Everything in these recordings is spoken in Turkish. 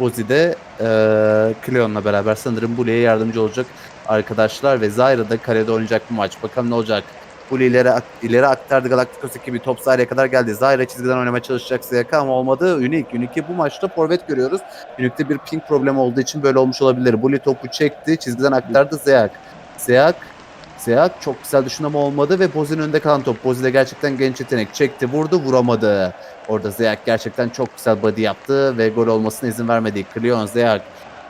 Bozi de e, Cleon'la beraber sanırım Bully'e yardımcı olacak arkadaşlar ve Zyra da kalede oynayacak bu maç. Bakalım ne olacak. Bully ileri, ileri aktardı Galacticos ekibi. Top Zyra'ya kadar geldi. Zyra çizgiden oynamaya çalışacak Ziyaka ama olmadı. Unique. Unique'i bu maçta forvet görüyoruz. Unique'de bir ping problemi olduğu için böyle olmuş olabilir. Bully topu çekti. Çizgiden aktardı Zeyak. Zeyak Zeyak çok güzel düşün ama olmadı ve Bozi'nin önünde kalan top. Bozi de gerçekten genç yetenek. Çekti vurdu vuramadı. Orada Zeyak gerçekten çok güzel body yaptı ve gol olmasına izin vermedi. Cleon, Zeyak,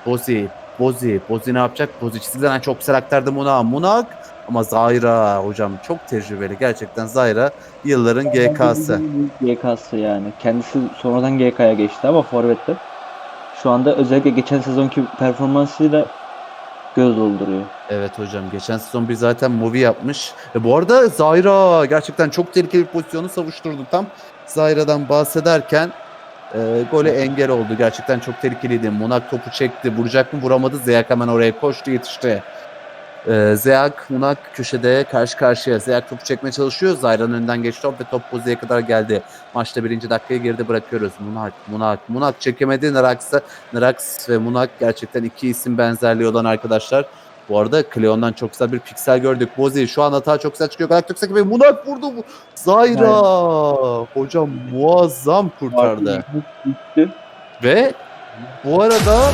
Bozi, Bozi, Bozi ne yapacak? Bozi çizgiden çok güzel aktardı Munak. Munak ama Zayra hocam çok tecrübeli. Gerçekten Zayra yılların GK'sı. GK'sı yani. Kendisi sonradan GK'ya geçti ama forvette. Şu anda özellikle geçen sezonki performansıyla göz dolduruyor. Evet hocam geçen sezon bir zaten movie yapmış. E bu arada Zayra gerçekten çok tehlikeli bir pozisyonu savuşturdu tam. Zayra'dan bahsederken e, gole engel oldu. Gerçekten çok tehlikeliydi. Munak topu çekti. Vuracak mı vuramadı. Zeyak hemen oraya koştu yetişti. E, Zeyak Munak köşede karşı karşıya. Zeyak topu çekmeye çalışıyor. Zayra'nın önünden geçti top ve top Bozi'ye kadar geldi. Maçta birinci dakikayı geride bırakıyoruz. Munak, Munak, Munak çekemedi. Narax'a Narax ve Munak gerçekten iki isim benzerliği olan arkadaşlar. Bu arada Cleon'dan çok güzel bir piksel gördük. Bozi şu an hata çok güzel çıkıyor. Galacticos'a gibi Munak vurdu. Zayra. Hocam muazzam kurtardı. Ve bu arada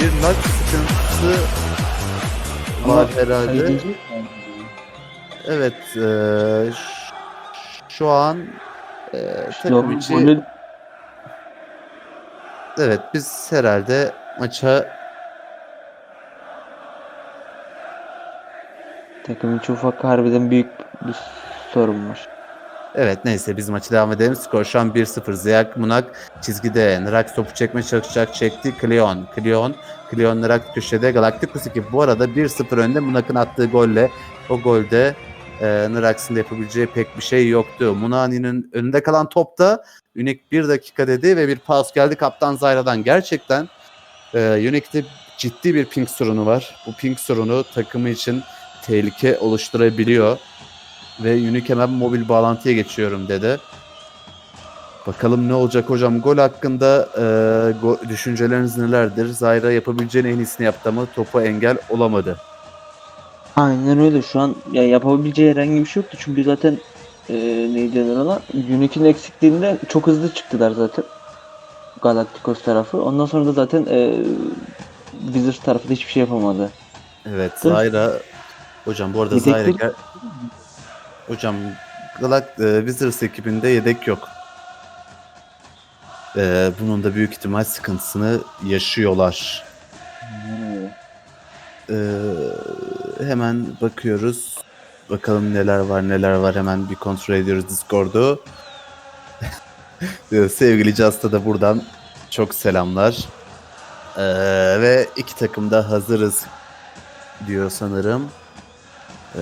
bir nak sıkıntısı var herhalde. Kalecisi- Evet. ş- şu an eee takım içi evet biz herhalde maça takım içi ufak harbiden büyük bir sorun var. Evet neyse biz maçı devam edelim. Skor şu an 1-0. Ziyak Munak çizgide. Nrak topu çekmeye çalışacak. Çekti. Cleon. Cleon. Cleon Nrak köşede. Galacticos ekip bu arada 1-0 önde. Munak'ın attığı golle o golde e, Nrax'ın da yapabileceği pek bir şey yoktu. Munani'nin önünde kalan topta Unique 1 dakika dedi ve bir pas geldi Kaptan Zayra'dan. Gerçekten e, Unique'de ciddi bir ping sorunu var. Bu ping sorunu takımı için tehlike oluşturabiliyor ve Unique hemen mobil bağlantıya geçiyorum dedi. Bakalım ne olacak hocam. Gol hakkında e, go- düşünceleriniz nelerdir? Zayra yapabileceğin en iyisini yaptı ama topu engel olamadı. Aynen öyle. Şu an ya yapabileceği herhangi bir şey yoktu. Çünkü zaten e, neydi denir ona? Unique'in eksikliğinde çok hızlı çıktılar zaten. Galacticos tarafı. Ondan sonra da zaten e, Wizards tarafı da hiçbir şey yapamadı. Evet. Zayra hocam bu arada Zayra gel- hocam Galak e, Wizards ekibinde yedek yok. E, bunun da büyük ihtimal sıkıntısını yaşıyorlar. Ee, hemen bakıyoruz. Bakalım neler var neler var hemen bir kontrol ediyoruz Discord'u. Ee, Sevgili Casta da buradan çok selamlar. Ee, ve iki takım da hazırız diyor sanırım. Ee,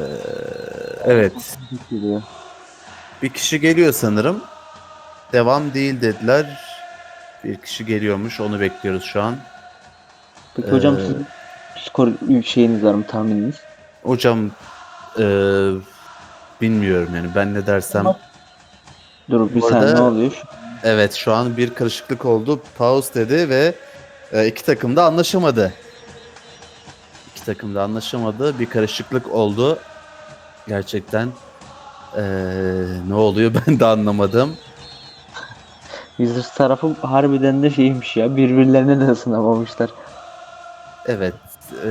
evet Geliyor. bir kişi geliyor sanırım. Devam değil dediler. Bir kişi geliyormuş onu bekliyoruz şu an. Peki hocam Ee, sizin skor şeyiniz var mı tahmininiz? Hocam ee, bilmiyorum yani ben ne dersem Dur bir saniye ne oluyor? Evet şu an bir karışıklık oldu. Pause dedi ve e, iki takım da anlaşamadı. İki takım da anlaşamadı. Bir karışıklık oldu. Gerçekten e, ne oluyor ben de anlamadım. Wizards tarafı harbiden de şeymiş ya birbirlerine de ısınamamışlar. Evet. e,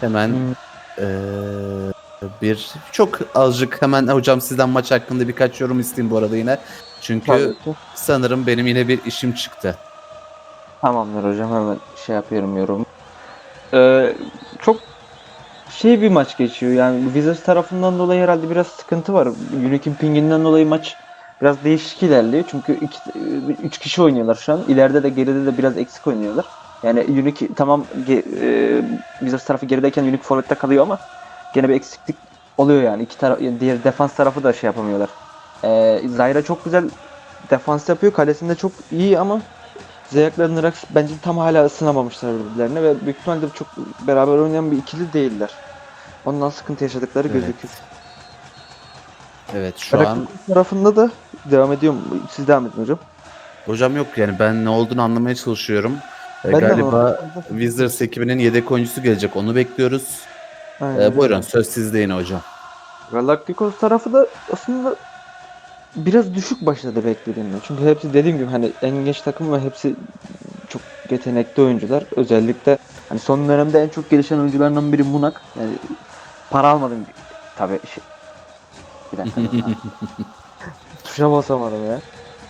hemen Hmm. e, bir çok azıcık hemen hocam sizden maç hakkında birkaç yorum isteyeyim bu arada yine. Çünkü Tabii ki. sanırım benim yine bir işim çıktı. Tamamdır hocam hemen şey yapıyorum yorum. Ee, çok şey bir maç geçiyor yani Wizards tarafından dolayı herhalde biraz sıkıntı var. Unique'in pinginden dolayı maç biraz değişik ilerliyor. Çünkü iki, üç kişi oynuyorlar şu an. İleride de geride de biraz eksik oynuyorlar. Yani Unique tamam ge, e, Wizards tarafı gerideyken Unique forvette kalıyor ama gene bir eksiklik oluyor yani. İki taraf diğer defans tarafı da şey yapamıyorlar. Ee, Zyra çok güzel defans yapıyor. Kalesinde çok iyi ama Zeyak'la Nırax bence tam hala ısınamamışlar birbirlerine ve büyük ihtimalle çok beraber oynayan bir ikili değiller. Ondan sıkıntı yaşadıkları Evet. gözüküyor. Evet şu an Galacticos tarafında da devam ediyorum. Siz devam edin hocam. hocam yok yani ben ne olduğunu anlamaya çalışıyorum. Ee, Ben galiba. Wizards ekibinin yedek oyuncusu gelecek onu bekliyoruz. Aynen Ee, buyurun söz sizde yine hocam. Galacticos tarafı da aslında biraz düşük başladı beklediğimden. Çünkü hepsi dediğim gibi hani en genç takım ve hepsi çok yetenekli oyuncular. Özellikle hani son dönemde en çok gelişen oyuncularından biri Munak. Yani para almadım tabii. Şey... Bir dakika. Tuşa basamadım ya.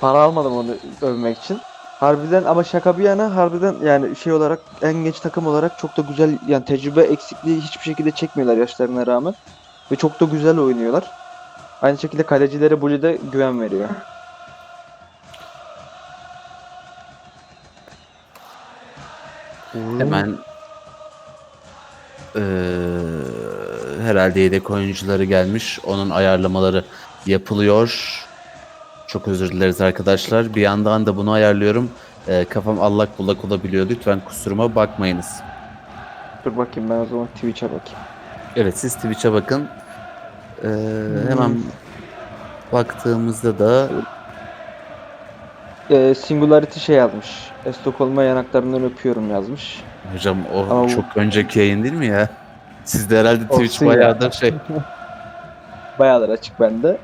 Para almadım onu övmek için. Harbiden ama şaka bir yana harbiden yani şey olarak en genç takım olarak çok da güzel yani tecrübe eksikliği hiçbir şekilde çekmiyorlar yaşlarına rağmen. Ve çok da güzel oynuyorlar. Aynı şekilde kalecilere Bully de güven veriyor. Hemen eee, herhalde yedek oyuncuları gelmiş. Onun ayarlamaları yapılıyor. Çok özür dileriz arkadaşlar. Bir yandan da bunu ayarlıyorum. Eee, kafam allak bullak olabiliyor. Lütfen kusuruma bakmayınız. Dur bakayım ben o zaman Twitch'e bakayım. Evet siz Twitch'e bakın. Eee, hemen baktığımızda da Ee, Singularity şey yazmış. Estokolma yanaklarından öpüyorum yazmış. hocam o Ama bu- çok önceki yayın değil mi ya? Sizde herhalde Twitch Olsun ya. bayağıdır şey. Bayağıdır açık bende.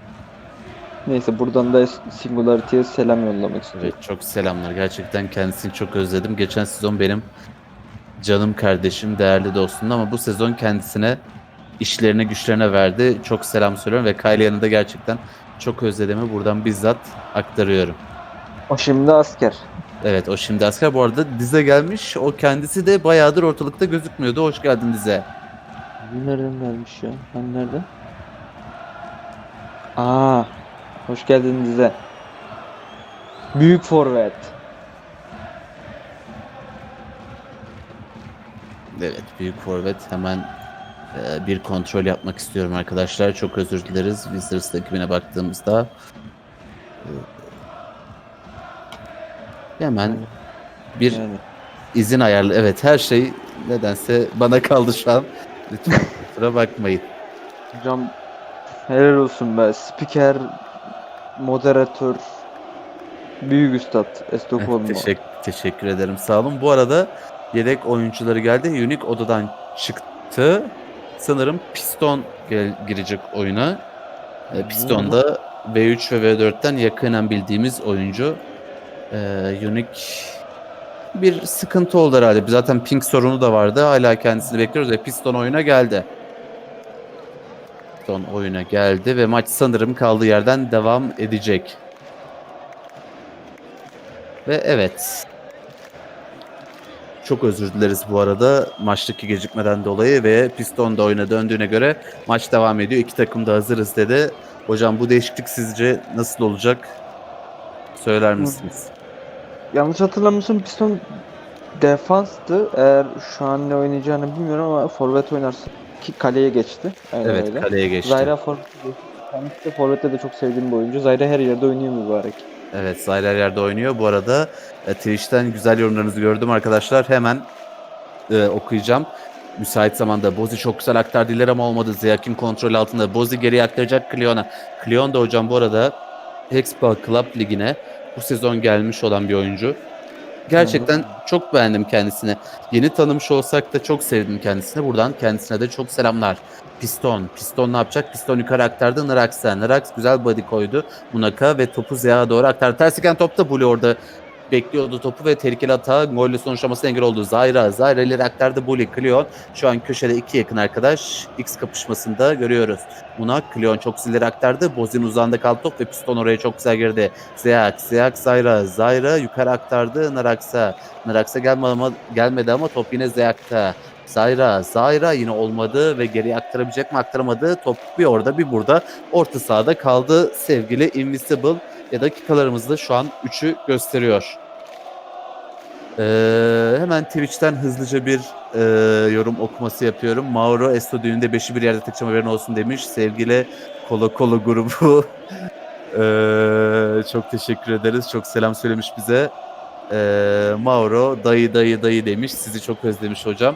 Neyse buradan da Singularity'ye selam yollamak istiyorum. Evet çok selamlar. Gerçekten kendisini çok özledim. Geçen sezon benim canım kardeşim, değerli dostumdu ama bu sezon kendisine işlerine güçlerine verdi. Çok selam söylüyorum ve Kylian'ı da gerçekten çok özlediğimi buradan bizzat aktarıyorum. O şimdi asker. Evet o şimdi asker. Bu arada dize gelmiş. O kendisi de bayağıdır ortalıkta gözükmüyordu. Hoş geldin dize. Nereden gelmiş ya? Ben nereden? Aa, hoş geldin dize. Büyük forvet. Evet büyük forvet hemen e, bir kontrol yapmak istiyorum arkadaşlar. Çok özür dileriz. Wizards ekibine baktığımızda e, hemen bir Yani. izin ayarlı. Evet her şey nedense bana kaldı şu an. Lütfen kusura bakmayın. Hocam helal olsun be. Spiker, moderatör, büyük üstad Estokolma. Teşekkür, teşekkür ederim. Sağ olun. Bu arada yedek oyuncuları geldi. Unique odadan çıktı. Sanırım Piston girecek oyuna. E, Piston da V3 ve V4'ten yakinen bildiğimiz oyuncu. E, Unique bir sıkıntı oldu herhalde. Zaten ping sorunu da vardı. Hala kendisini bekliyoruz ve Piston oyuna geldi. Piston oyuna geldi ve maç sanırım kaldığı yerden devam edecek. Ve evet. Çok özür dileriz bu arada maçtaki gecikmeden dolayı ve Piston da oyuna döndüğüne göre maç devam ediyor. İki takım da hazırız dedi. Hocam bu değişiklik sizce nasıl olacak? Söyler misiniz? Yanlış hatırlamıyorsam Piston defanstı. Eğer şu an ne oynayacağını bilmiyorum ama forvet oynarsa ki kaleye geçti. Aynen Evet öyle. kaleye geçti. Zayra forvet. Kendisi de forvette de çok sevdiğim bir oyuncu. Zayra her yerde oynuyor mübarek. Evet Zayra her yerde oynuyor. Bu arada e, Twitch'ten güzel yorumlarınızı gördüm arkadaşlar. Hemen e, okuyacağım. Müsait zamanda Bozi çok güzel aktardılar ama olmadı. Ziyak'in kontrol altında. Bozi geriye aktaracak Cleon'a. Cleon da hocam bu arada Hexball Club Ligi'ne bu sezon gelmiş olan bir oyuncu. Gerçekten çok beğendim kendisini. Yeni tanımış olsak da çok sevdim kendisini. Buradan kendisine de çok selamlar. Piston. Piston ne yapacak? Piston yukarı aktardı Narax'a. Narax güzel body koydu Munak'a ve topu Ziya'ya doğru aktardı. Ters seken top da Bully orada bekliyordu topu ve tehlikeli hata golle sonuçlamasına engel oldu. Zayra. Zayra ileri aktardı Bully. Cleon şu an köşede iki yakın arkadaş. X kapışmasında görüyoruz. Munak Cleon çok ileri aktardı. Bozin uzağında kaldı top ve Piston oraya çok güzel girdi. Zeyak. Zeyak Zayra. Zayra yukarı aktardı Narax'a. Narax'a gelmedi ama, gelmedi ama top yine Zeyak'ta. Zayra, Zayra yine olmadı ve geriye aktarabilecek mi aktaramadı. Top bir orada bir burada. Orta sahada kaldı sevgili Invisible. Ya dakikalarımızda şu an 3'ü gösteriyor. Ee, hemen Twitch'ten hızlıca bir e, yorum okuması yapıyorum. Mauro Esto düğünde 5'i bir yerde tıkçam haberin olsun demiş. Sevgili Kolo Kolo grubu. Ee, çok teşekkür ederiz. Çok selam söylemiş bize. Ee, Mauro dayı dayı dayı demiş. Sizi çok özlemiş hocam.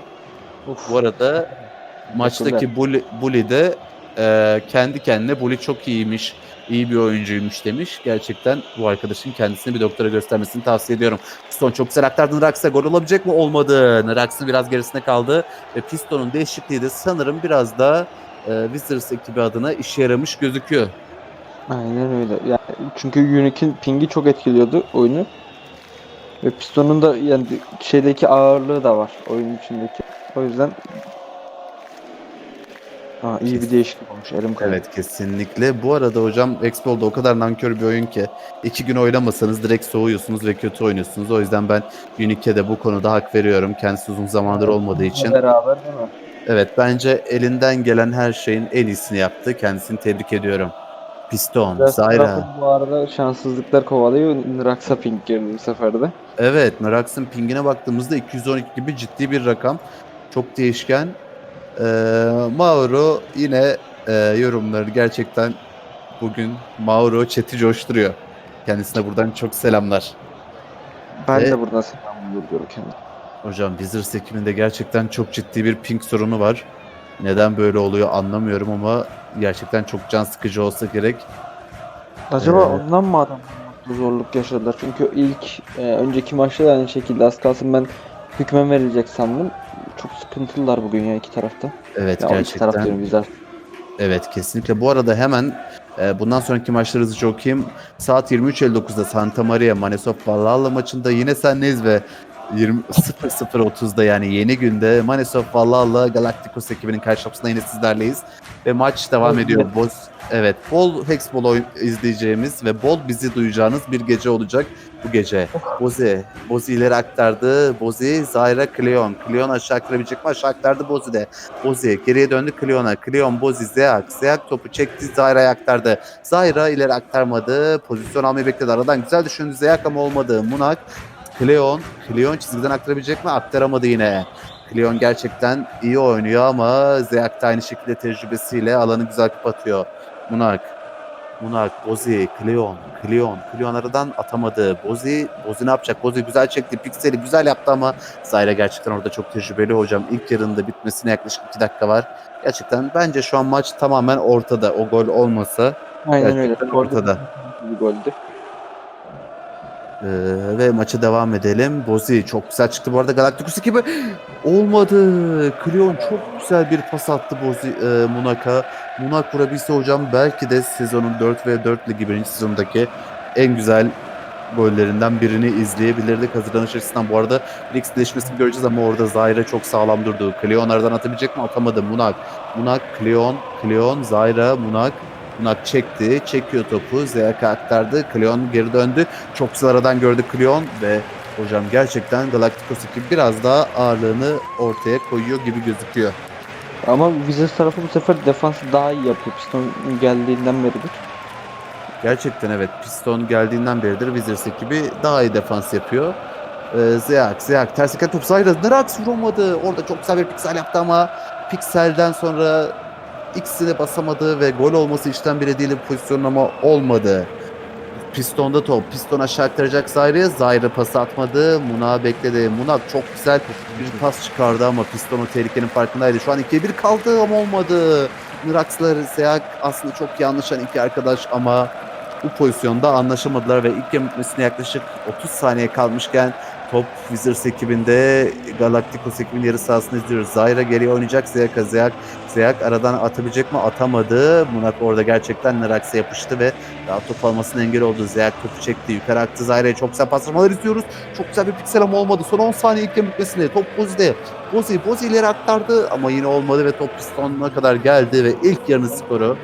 Bu arada maçtaki Bully, Bully de e, kendi kendine Bully çok iyiymiş, iyi bir oyuncuymuş demiş. Gerçekten bu arkadaşın kendisini bir doktora göstermesini tavsiye ediyorum. Piston çok güzel aktardı Nrax'a. Gol olabilecek mi? Olmadı. Nrax'ın biraz gerisinde kaldı. Ve Piston'un değişikliği de sanırım biraz da e, Wizards ekibi adına işe yaramış gözüküyor. Aynen öyle. Yani çünkü Unique'in pingi çok etkiliyordu oyunu. Ve Piston'un da yani şeydeki ağırlığı da var oyun içindeki. O yüzden Aa, iyi bir değişiklik olmuş. Elim kaydı. Evet kesinlikle. Bu arada hocam Expo'da o kadar nankör bir oyun ki iki gün oynamasanız direkt soğuyorsunuz ve kötü oynuyorsunuz. O yüzden ben Unique'e de bu konuda hak veriyorum. Kendisi uzun zamandır olmadığı için. Beraber değil mi? Evet bence elinden gelen her şeyin en iyisini yaptı. Kendisini tebrik ediyorum. Piston, tarafı bu arada şanssızlıklar kovalıyor. Nrax'a ping girdi bu sefer de. Evet Narax'ın pingine baktığımızda 212 gibi ciddi bir rakam. Çok değişken. Ee, Mauro yine e, yorumları gerçekten bugün Mauro chat'i coşturuyor. Kendisine buradan çok selamlar. Ben Ve- de buradan selam yolluyorum kendime. Hocam Wizards ekibinde gerçekten çok ciddi bir ping sorunu var. Neden böyle oluyor anlamıyorum ama gerçekten çok can sıkıcı olsa gerek. Acaba Ee, ondan mı adam bulmakta zorluk yaşadılar? Çünkü ilk e, önceki maçta da aynı şekilde az kalsın ben hükmen verilecek sandım. Çok sıkıntılılar bugün ya iki tarafta. Evet Ya o iki taraf gerçekten. diyorum. Evet kesinlikle. Bu arada hemen e, bundan sonraki maçları hızlıca okuyayım. Saat 23.59'da Santa Maria Manesop Valhalla maçında yine senleyiz ve 20 00.30'da yani yeni günde Manesop Valhalla Galacticos ekibinin karşılaşmasında yine sizlerleyiz. Ve maç devam Evet. ediyor. Boz, evet bol Hexball oyun izleyeceğimiz ve bol bizi duyacağınız bir gece olacak bu gece. Bozi. Bozi ileri aktardı. Bozi, Zyra, Cleon. Cleon aşağı aktarabilecek mi? Aşağı aktardı Bozi de. Bozi geriye döndü Cleon'a. Cleon, Bozi, Zeak. Zeak topu çekti Zyra'ya aktardı. Zyra ileri aktarmadı. Pozisyon almayı bekledi. Aradan güzel düşündü Zeak ama olmadı. Munak, Cleon. Cleon çizgiden aktarabilecek mi? Aktaramadı yine. Cleon gerçekten iyi oynuyor ama Zeak da aynı şekilde tecrübesiyle alanı güzel kapatıyor. Munak. Munak, Bozi, Cleon, Cleon. Cleon aradan atamadı. Bozi, Bozi ne yapacak? Bozi güzel çekti. Pikseli güzel yaptı ama Zayra gerçekten orada çok tecrübeli hocam. İlk yarında bitmesine yaklaşık 2 dakika var. Gerçekten bence şu an maç tamamen ortada. O gol olmasa Aynen öyle. ortada. Bir goldü. Ee, ve maça devam edelim. Bozi çok güzel çıktı bu arada Galacticos ekibi. Olmadı. Cleon çok güzel bir pas attı Bozi e, Munak'a. Munak vurabilse hocam belki de sezonun 4 ve 4 ligi birinci sezondaki en güzel gollerinden birini izleyebilirdik. Hazırlanış açısından bu arada Rix değişmesini göreceğiz ama orada Zayra çok sağlam durdu. Cleon aradan atabilecek mi? Atamadı. Munak. Munak, Cleon, Cleon, Zayra, Munak. Munak çekti. Çekiyor topu. Zeyak'a aktardı. Cleon geri döndü. Çok aradan gördü Cleon ve hocam gerçekten Galacticos ekibi biraz daha ağırlığını ortaya koyuyor gibi gözüküyor. Ama Wizards tarafı bu sefer defansı daha iyi yapıyor. Piston geldiğinden beridir. Gerçekten evet Piston geldiğinden beridir Wizards ekibi daha iyi defans yapıyor. Ee, Zeyak, Zeyak ters iken top saydı. Nerax vuramadı. Orada çok güzel bir piksel yaptı ama pikselden sonra ikisini basamadı ve gol olması işten bile değil bir pozisyon ama olmadı. Pistonda top. Piston aşağı aktaracak Zayra'ya. Zayra pası atmadı. Muna bekledi. Muna çok güzel bir pas çıkardı ama Piston o tehlikenin farkındaydı. Şu an 2'ye 1 kaldı ama olmadı. Mirax'la Zeyak aslında çok iyi anlaşan iki arkadaş ama bu pozisyonda anlaşamadılar ve ilk yarı bitmesine yaklaşık 30 saniye kalmışken top Wizards ekibinde Galacticos ekibinin yarı sahasını izliyoruz. Zyra geriye oynayacak. Zeyak'a Zeyak. Zeyak aradan atabilecek mi? Atamadı. Munak orada gerçekten Nerax'e yapıştı ve daha top almasına engel oldu. Zeyak topu çekti. Yukarı aktı Zyra'ya. Çok güzel paslamalar izliyoruz. Çok güzel bir piksel ama olmadı. Son 10 saniye ilk bitmesinde. Top Bozi'de. Bozi, Bozi ileri aktardı ama yine olmadı ve top pistonuna kadar geldi ve ilk yarının skoru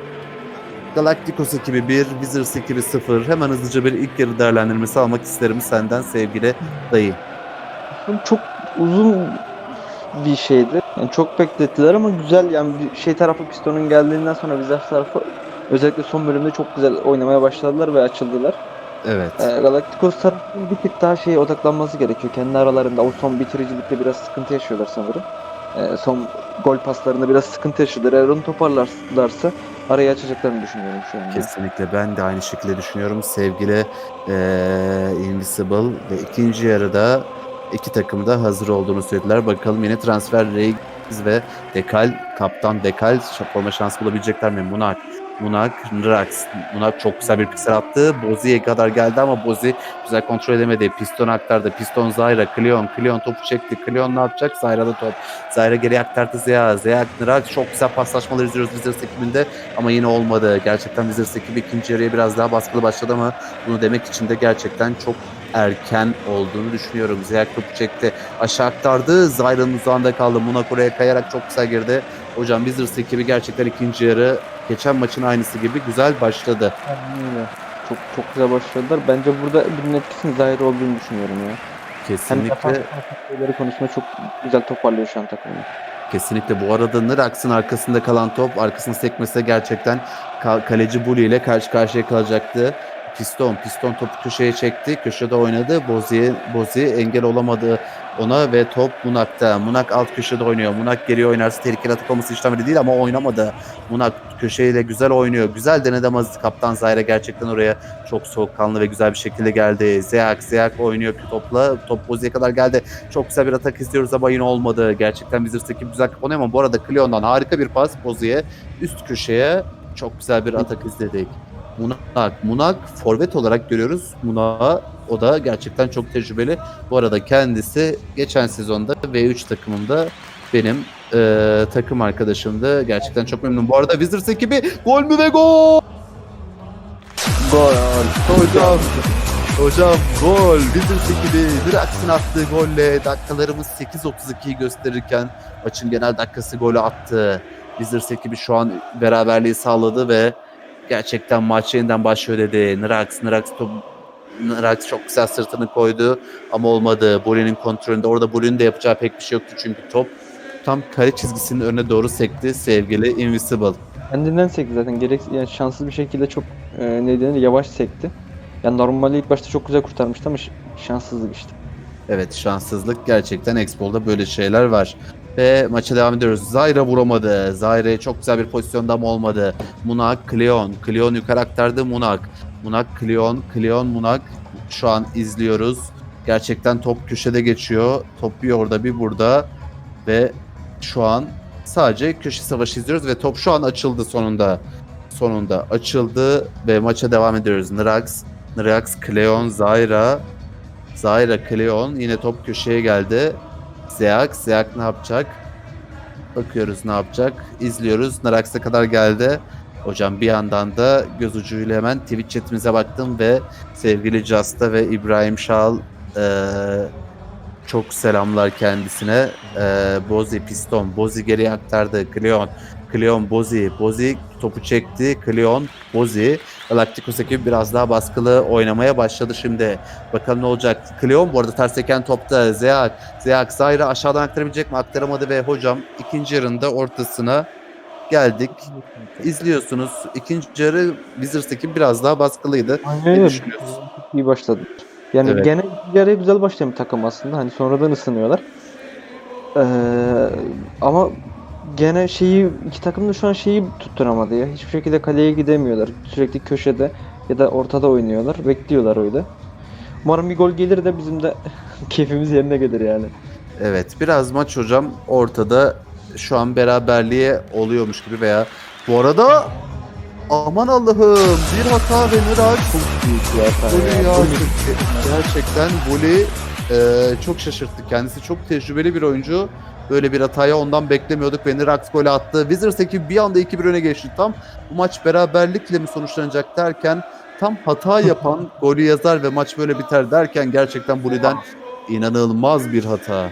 Galacticos ekibi 1, Wizards ekibi 0. Hemen hızlıca bir ilk yarı değerlendirmesi almak isterim senden sevgili dayı. Çok uzun bir şeydi. Yani çok beklettiler ama güzel yani bir şey tarafı Piston'un geldiğinden sonra Wizards tarafı özellikle son bölümde çok güzel oynamaya başladılar ve açıldılar. Evet. Ee, Galacticos tarafının bir tık daha şeye odaklanması gerekiyor. Kendi aralarında o son bitiricilikte biraz sıkıntı yaşıyorlar sanırım. Ee, son gol paslarında biraz sıkıntı yaşıyorlar. Eğer onu toparlarlarsa arayı açacaklarını düşünüyorum şu anda. Kesinlikle ben de aynı şekilde düşünüyorum. Sevgili eee Invisible ve ikinci yarıda iki takım da hazır olduğunu söylediler. Bakalım yine transfer Reigns ve Dekal, kaptan Dekal forma şansı bulabilecekler mi? Munak, Munak, Nrax. Munak çok güzel bir piksel attı. Bozi'ye kadar geldi ama Bozi güzel kontrol edemedi. Piston aktardı. Piston Zyra, Cleon. Cleon topu çekti. Cleon ne yapacak? Zyra'da top. Zyra geri aktardı Zeya. Zeya, Nrax çok güzel paslaşmalar izliyoruz Wizards ekibinde ama yine olmadı. Gerçekten Wizards ekibi ikinci yarıya biraz daha baskılı başladı ama bunu demek için de gerçekten çok erken olduğunu düşünüyorum. Ziyak topu çekti. Aşağı aktardı. Zyra'nın uzağında kaldı. Munak oraya kayarak çok güzel girdi. Hocam Wizards ekibi gerçekten ikinci yarı geçen maçın aynısı gibi güzel başladı. Aynen öyle. Çok çok güzel başladılar. Bence burada bunun etkisinin zahir olduğunu düşünüyorum ya. Kesinlikle defans şeyleri konusunda çok güzel toparlıyor şu an takımı. Kesinlikle bu arada Nıraks'ın arkasında kalan top arkasını sekmese gerçekten ka- kaleci Bully ile karşı karşıya kalacaktı. Piston, Piston topu köşeye çekti. Köşede oynadı. Bozi'ye Bozi engel olamadı ona ve top Munak'ta. Munak alt köşede oynuyor. Munak geriye oynarsa tehlikeli atak olması işlemeli değil ama oynamadı. Munak köşeyle güzel oynuyor. Güzel denedi ama kaptan Zayre gerçekten oraya çok soğukkanlı ve güzel bir şekilde geldi. Zeyak, Zeyak oynuyor topla. Top Bozi'ye kadar geldi. Çok güzel bir atak istiyoruz ama yine olmadı. Gerçekten Wizards ekip güzel kapanıyor ama bu arada Cleon'dan harika bir pas Bozi'ye. Üst köşeye çok güzel bir atak izledik. Munak, Munak forvet olarak görüyoruz. Munak o da gerçekten çok tecrübeli. Bu arada kendisi geçen sezonda V3 takımında benim e, takım arkadaşımdı. Gerçekten çok memnunum. Bu arada Wizards ekibi gol mü ve gol! Gol. Hocam, hocam gol. Wizards ekibi Drax'ın attığı golle dakikalarımız 8.32'yi gösterirken maçın genel dakikası golü attı. Wizards ekibi şu an beraberliği sağladı ve gerçekten maç yeniden başlıyor dedi. Nrax, Nrax top Nrax çok güzel sırtını koydu ama olmadı. Bully'nin kontrolünde. Orada Bully'nin de yapacağı pek bir şey yoktu çünkü top tam kare çizgisinin önüne doğru sekti sevgili Invisible. Kendinden sekti zaten. Gerek yani şanssız bir şekilde çok e, ne denir yavaş sekti. Yani normalde ilk başta çok güzel kurtarmıştı ama şanssızlık işte. Evet şanssızlık gerçekten Expo'da böyle şeyler var. Ve maça devam ediyoruz. Zyra vuramadı. Zyra'ya çok güzel bir pozisyonda ama olmadı. Munak, Cleon. Cleon yukarı aktardı Munak. Munak, Cleon, Cleon, Munak. Şu an izliyoruz. Gerçekten top köşede geçiyor. Top bir orada bir burada. Ve şu an sadece köşe savaşı izliyoruz ve top şu an açıldı sonunda. Sonunda açıldı ve maça devam ediyoruz. Nrax, Nrax, Cleon, Zyra. Zyra, Cleon yine top köşeye geldi. Zeak, Zeak ne yapacak? Bakıyoruz ne yapacak. İzliyoruz. Narax'a kadar geldi. Hocam bir yandan da göz ucuyla hemen Twitch chatimize baktım ve sevgili Justa ve İbrahim Şal eee, çok selamlar kendisine. Eee Bozi Piston. Bozi geriye aktardı. Cleon. Cleon Bozi. Bozi topu çekti. Cleon Bozi. Galacticos ekibi biraz daha baskılı oynamaya başladı şimdi. Bakalım ne olacak. Cleon bu arada ters seken topta. Zeak. Zeak Zayra aşağıdan aktarabilecek mi? Aktaramadı ve hocam ikinci yarında ortasına geldik. İzliyorsunuz. İkinci yarı Wizards ekibi biraz daha baskılıydı. Aynen Ne düşünüyorsun? İyi başladı. Yani Evet. gene yarıya güzel başlayan bir takım aslında. Hani sonradan ısınıyorlar. Ee, ama gene şeyi iki takım da şu an şeyi tutturamadı ya. Hiçbir şekilde kaleye gidemiyorlar. Sürekli köşede ya da ortada oynuyorlar. Bekliyorlar öyle. Umarım bir gol gelir de bizim de keyfimiz yerine gelir yani. Evet biraz maç hocam ortada şu an beraberliğe oluyormuş gibi veya bu arada aman Allah'ım bir hata ve Nıraç Büyük bir hata Golü ya. Gol- gerçekten golü e, çok şaşırttı. Kendisi çok tecrübeli bir oyuncu. Böyle bir hataya ondan beklemiyorduk ve Nirax golü attı. Wizards ekibi bir anda 2-1 öne geçti. Tam bu maç beraberlikle mi sonuçlanacak derken tam hata yapan golü yazar ve maç böyle biter derken gerçekten Buli'den inanılmaz bir hata.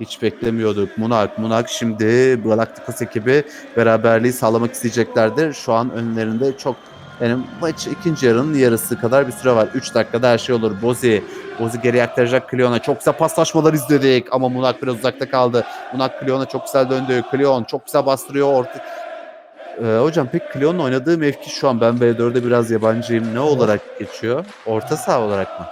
Hiç beklemiyorduk. Munak, Munak şimdi Galacticos ekibi beraberliği sağlamak isteyeceklerdir. Şu an önlerinde çok yani maç ikinci yarının yarısı kadar bir süre var. 3 dakikada her şey olur. Bozi, Bozi geri aktaracak Cleon'a. Çok güzel paslaşmalar izledik ama Munak biraz uzakta kaldı. Munak Cleon'a çok güzel döndü. Cleon çok güzel bastırıyor orta. Ee, hocam pek Cleon'un oynadığı mevki şu an ben B4'de biraz yabancıyım. Ne olarak geçiyor? Orta saha olarak mı?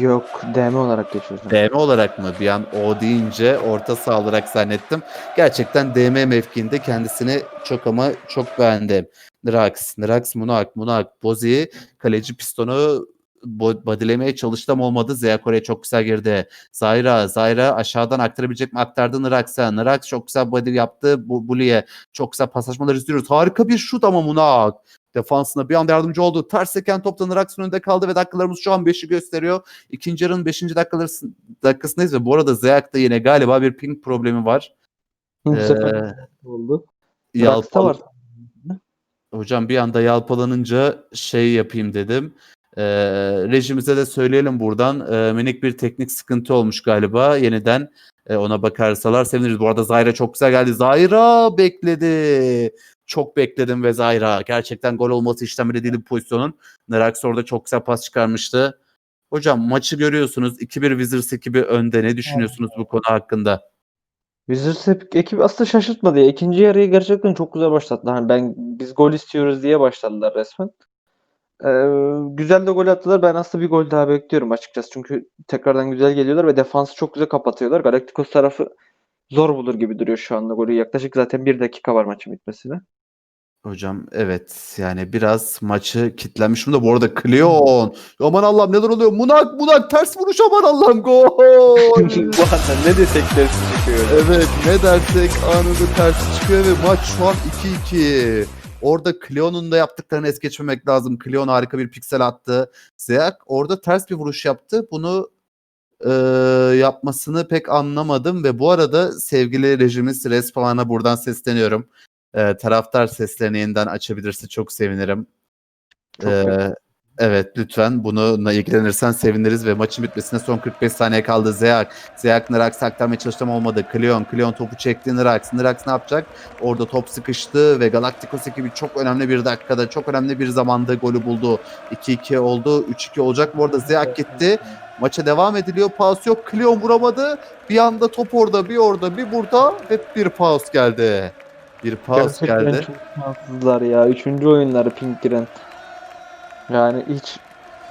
Yok DM olarak geçiyorsun. DM olarak mı? Bir an o deyince orta saha olarak zannettim. Gerçekten DM mevkiinde kendisini çok ama çok beğendim. Nrax, Nrax, Munak, Munak, Bozi, kaleci pistonu bodylemeye çalıştı ama olmadı. Zeyak oraya çok güzel girdi. Zayra, Zayra aşağıdan aktarabilecek mi? Aktardı Nrax'a. Nrax çok güzel body yaptı. Bu Buli'ye çok güzel paslaşmalar izliyoruz. Harika bir şut ama Munak. Defansına bir anda yardımcı oldu. Ters seken topta Nrax'ın önünde kaldı ve dakikalarımız şu an 5'i gösteriyor. İkinci yarının 5. dakikaları dakikasındayız ve bu arada Zayak'ta yine galiba bir ping problemi var. Bu Ee, oldu. Yalpal- var. Hocam bir anda yalpalanınca şey yapayım dedim. Ee, rejimize de söyleyelim buradan. Ee, minik bir teknik sıkıntı olmuş galiba. Yeniden e, ona bakarsalar seviniriz. Bu arada Zayra çok güzel geldi. Zayra bekledi. Çok bekledim ve Zayra. Gerçekten gol olması işten bile değil bir pozisyonun. Nerax orada çok güzel pas çıkarmıştı. Hocam maçı görüyorsunuz. 2-1 Wizards ekibi önde. Ne düşünüyorsunuz bu konu hakkında? Wizards ekibi aslında şaşırtmadı ya. İkinci yarıyı gerçekten çok güzel başlattılar. Hani ben biz gol istiyoruz diye başladılar resmen. Ee, güzel de gol attılar. Ben aslında bir gol daha bekliyorum açıkçası. Çünkü tekrardan güzel geliyorlar ve defansı çok güzel kapatıyorlar. Galacticos tarafı zor bulur gibi duruyor şu anda golü. Yaklaşık zaten bir dakika var maçın bitmesine. Hocam evet yani biraz maçı kitlenmiş durumda. Bu arada Cleon. Aman Allah'ım neler oluyor? Munak Munak ters vuruş aman Allah'ım gol. Bu anda ne desek dersi çıkıyor. evet ne dersek anında ters çıkıyor ve maç şu an 2-2. Orada Cleon'un da yaptıklarını es geçmemek lazım. Cleon harika bir piksel attı. Zeyak orada ters bir vuruş yaptı. Bunu e, yapmasını pek anlamadım ve bu arada sevgili rejimiz Respawn'a buradan sesleniyorum. E, taraftar seslerini yeniden açabilirse çok sevinirim. Çok Ee, evet lütfen bununla ilgilenirsen seviniriz ve maçın bitmesine son 45 saniye kaldı. Zeyak. Zeyak Nirax aktarmaya çalıştım olmadı. Cleon. Cleon topu çekti Nirax. Nirax ne yapacak? Orada top sıkıştı ve Galacticos ekibi çok önemli bir dakikada, çok önemli bir zamanda golü buldu. 2-2 oldu. 3-2 olacak. Bu arada Zeyak gitti. Maça devam ediliyor. Paus yok. Cleon vuramadı. Bir anda top orada, bir orada, bir burada ve bir paus geldi. Bir paus Gerçekten geldi. çok şanssızlar ya. Üçüncü oyunları pink giren. Yani hiç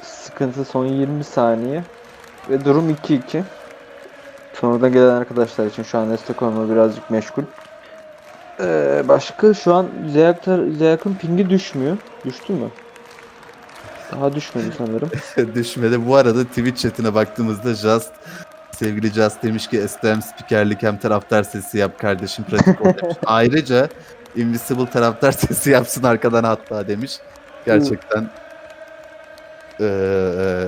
sıkıntı son 20 saniye. Ve durum 2-2. Sonradan gelen arkadaşlar için şu an destek olma birazcık meşgul. Ee, başka şu an Zeyak'ın pingi düşmüyor. Düştü mü? Daha düşmedi sanırım. Düşmedi. Bu arada Twitch chatine baktığımızda Just sevgili Just demiş ki STM spikerlik hem taraftar sesi yap kardeşim pratik ol demiş. Ayrıca Invisible taraftar sesi yapsın arkadan hatta demiş. Gerçekten eee,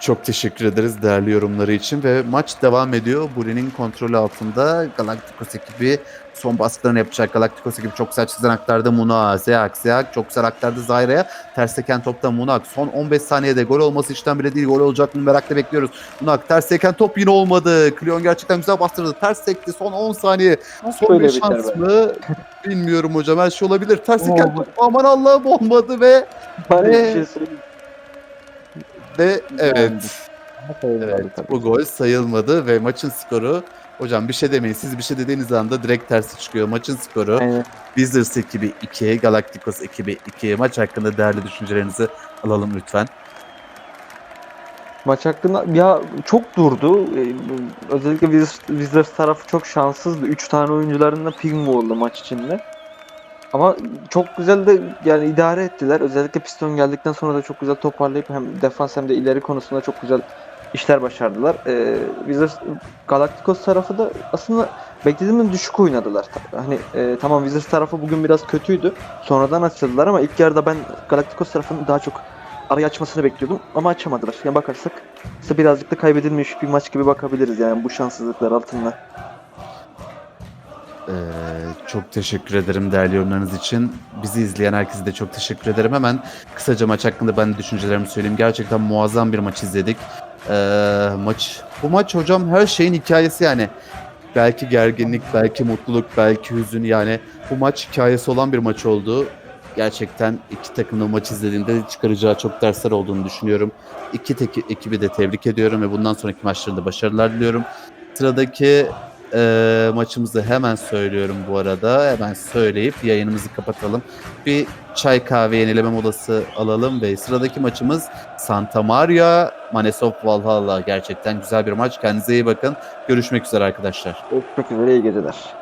çok teşekkür ederiz değerli yorumları için ve maç devam ediyor. Buli'nin kontrolü altında Galacticos ekibi son baskılarını yapacak. Galacticos ekibi çok güzel çizden aktardı Muna, Zeak, Zeak çok güzel aktardı Zayra'ya. Ters seken topta Munak. Son 15 saniyede gol olması işten bile değil. Gol olacak mı merakla bekliyoruz. Munak ters seken top yine olmadı. Cleon gerçekten güzel bastırdı. Ters sekti. Son 10 saniye. Son Böyle bir şans mı? Bilmiyorum hocam. Her şey olabilir. Ters seken Oo. top aman Allah'ım olmadı ve Bari Ve- bir şey söyleyeyim. Ve evet. Evet. Evet, bu gol sayılmadı ve maçın skoru Hocam bir şey demeyin. Siz bir şey dediğiniz anda direkt tersi çıkıyor. Maçın skoru Aynen. Wizards ekibi 2, Galacticos ekibi 2. Maç hakkında değerli düşüncelerinizi alalım lütfen. Maç hakkında ya çok durdu. Ee, Özellikle Wizards, Wizards tarafı çok şanssızdı. 3 tane oyuncularında ping oldu maç içinde. Ama çok güzel de yani idare ettiler. Özellikle piston geldikten sonra da çok güzel toparlayıp hem defans hem de ileri konusunda çok güzel işler başardılar. Ee, Wizards Galacticos tarafı da aslında beklediğimden düşük oynadılar. Hani e, tamam Wizards tarafı bugün biraz kötüydü. Sonradan açıldılar ama ilk yarıda ben Galacticos tarafının daha çok arayı açmasını bekliyordum ama açamadılar. Yani bakarsak işte birazcık da kaybedilmiş bir maç gibi bakabiliriz yani bu şanssızlıklar altında. Ee, çok teşekkür ederim değerli yorumlarınız için. Bizi izleyen herkese de çok teşekkür ederim. Hemen kısaca maç hakkında ben de düşüncelerimi söyleyeyim. Gerçekten muazzam bir maç izledik. Ee, maç bu maç hocam her şeyin hikayesi yani. Belki gerginlik, belki mutluluk, belki hüzün yani bu maç hikayesi olan bir maç oldu. Gerçekten iki takımın maç izlediğimde çıkaracağı çok dersler olduğunu düşünüyorum. İki tek ekibi de tebrik ediyorum ve bundan sonraki maçlarında başarılar diliyorum. Sıradaki Ee, maçımızı hemen söylüyorum bu arada. Hemen söyleyip yayınımızı kapatalım. Bir çay kahve yenileme molası alalım ve sıradaki maçımız Santa Maria Manesov Valhalla. Gerçekten güzel bir maç. Kendinize iyi bakın. Görüşmek üzere arkadaşlar. Görüşmek üzere iyi geceler.